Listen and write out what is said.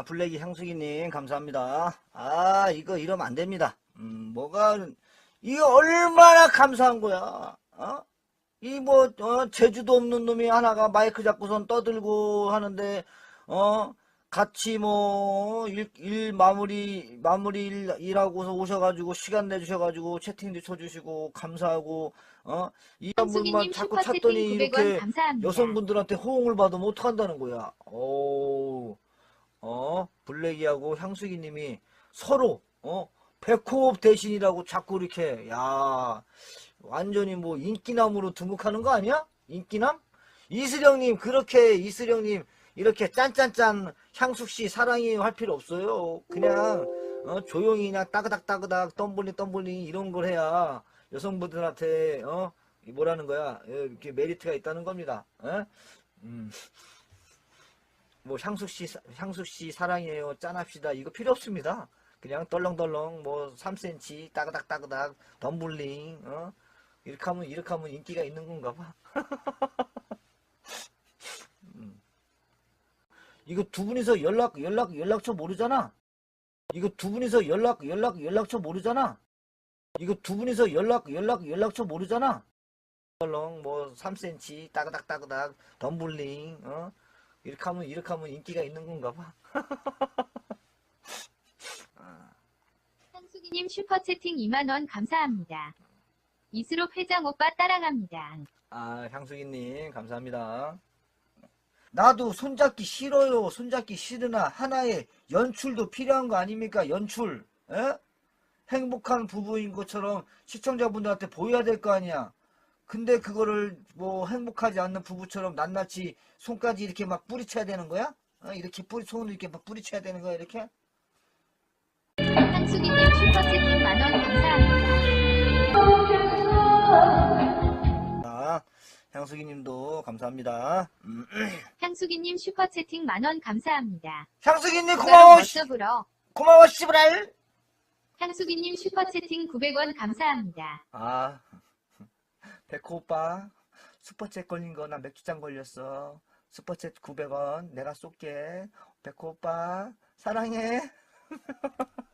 아, 블랙이 향수기님, 감사합니다. 아, 이거 이러면 안 됩니다. 음, 뭐가, 이거 얼마나 감사한 거야, 어? 이 뭐, 어, 제주도 없는 놈이 하나가 마이크 잡고선 떠들고 하는데, 어, 같이 뭐, 일, 일 마무리, 마무리 일, 일하고서 오셔가지고, 시간 내주셔가지고, 채팅도 쳐주시고, 감사하고, 어, 이 분만 자꾸 찾더니 900원 이렇게 감사합니다. 여성분들한테 호응을 받으면 어떡한다는 거야. 오, 어, 블랙이하고 향수기님이 서로, 어, 백호흡 대신이라고 자꾸 이렇게, 야, 완전히 뭐 인기남으로 등극하는 거 아니야? 인기남? 이슬영님, 그렇게, 이슬영님, 이렇게 짠짠짠 향숙씨 사랑해요 할 필요 없어요. 그냥, 어, 조용히 그냥 따그닥 따그닥 덤블링 덤블링 이런 걸 해야 여성분들한테, 어, 이 뭐라는 거야. 예, 이렇게 메리트가 있다는 겁니다. 예? 음. 뭐 향수씨 사- 향수 씨 사랑해요 짠합시다. 이거 필요 없습니다. 그냥 덜렁덜렁 뭐 3cm 따그닥 따그닥 덤블링 어? 이렇게 하면 이렇게 하면 인기가 있는 건가 봐. 음. 이거 두 분이서 연락 연락 연락처 모르잖아. 이거 두 분이서 연락 연락 연락처 모르잖아. 이거 두 분이서 연락 연락 연락처 모르잖아. 덜렁 뭐 3cm 따그닥 따그닥 덤블링 어 이렇게 하면 이렇게 하면 인기가 있는 건가 봐. 한수기님 슈퍼채팅 2만원 감사합니다. 이수록 회장 오빠 따라갑니다. 아 향수기님 감사합니다. 나도 손잡기 싫어요. 손잡기 싫으나 하나의 연출도 필요한 거 아닙니까? 연출. 에? 행복한 부부인 것처럼 시청자분들한테 보여야 될 거 아니야. 근데 그거를 뭐 행복하지 않는 부부처럼 낱낱이 손까지 이렇게 막 뿌리쳐야 되는 거야? 어? 이렇게 뿌리 손을 이렇게 막 뿌리쳐야 되는 거야 이렇게? 한수기님 슈퍼채팅 만원 감사합니다. 자, 향수기님도 감사합니다. 음. 향수기님 슈퍼채팅 만원 감사합니다. 향수기님 고마워. 씨. 고마워 씨브랄. 향수기님 슈퍼채팅 900원 감사합니다. 아, 백호 오빠, 슈퍼챗 걸린 거 나 맥주잔 걸렸어. 슈퍼챗 900원 내가 쏠게. 백호 오빠, 사랑해.